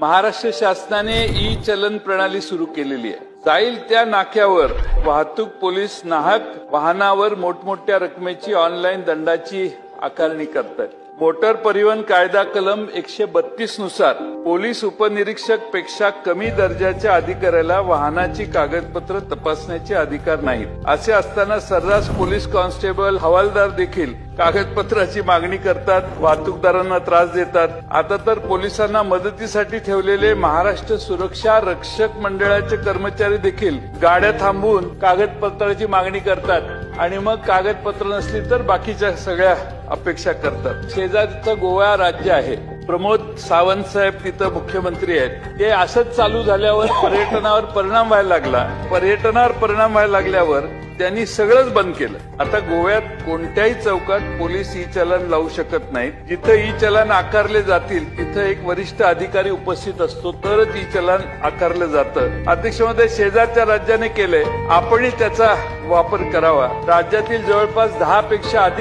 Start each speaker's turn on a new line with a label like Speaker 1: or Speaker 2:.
Speaker 1: महाराष्ट्र शासनाने ई चलन प्रणाली सुरू केलेली आहे. जाईल त्या नाक्यावर वाहतूक पोलीस नाहक वाहनावर मोठमोठ्या रकमेची ऑनलाईन दंडाची आकारणी करतात. मोटर परिवहन कायदा कलम एकशे बत्तीसनुसार पोलीस उपनिरीक्षकपेक्षा कमी दर्जाच्या अधिकाऱ्याला वाहनाची कागदपत्र तपासण्याचे अधिकार नाहीत. असे असताना सर्रास पोलीस कॉन्स्टेबल हवालदार देखील कागदपत्राची मागणी करतात वाहतूकदारांना त्रास देतात. आता तर पोलिसांना मदतीसाठी ठेवलेले महाराष्ट्र सुरक्षा रक्षक मंडळाचे कर्मचारी देखील गाड्या थांबवून कागदपत्राची मागणी करतात. आणि मग कागदपत्र नसली तर बाकीच्या सगळ्या अपेक्षा करतात. शेजारचं गोवा राज्य आहे. प्रमोद सावंत साहेब तिथं मुख्यमंत्री आहेत. ते असंच चालू झाल्यावर पर्यटनावर परिणाम व्हायला लागला. पर्यटनावर परिणाम व्हायला लागल्यावर त्यांनी सगळंच बंद केलं. आता गोव्यात कोणत्याही चौकात पोलीस ई चलन लावू शकत नाहीत. जिथं ई चलन आकारले जातील तिथं एक वरिष्ठ अधिकारी उपस्थित असतो तरच ई चलन आकारलं जातं. अध्यक्ष महोदय शेजारच्या राज्याने केलंय. आपणही त्याचा वापर करावा. राज्यातील जवळपास दहा पेक्षा अधिक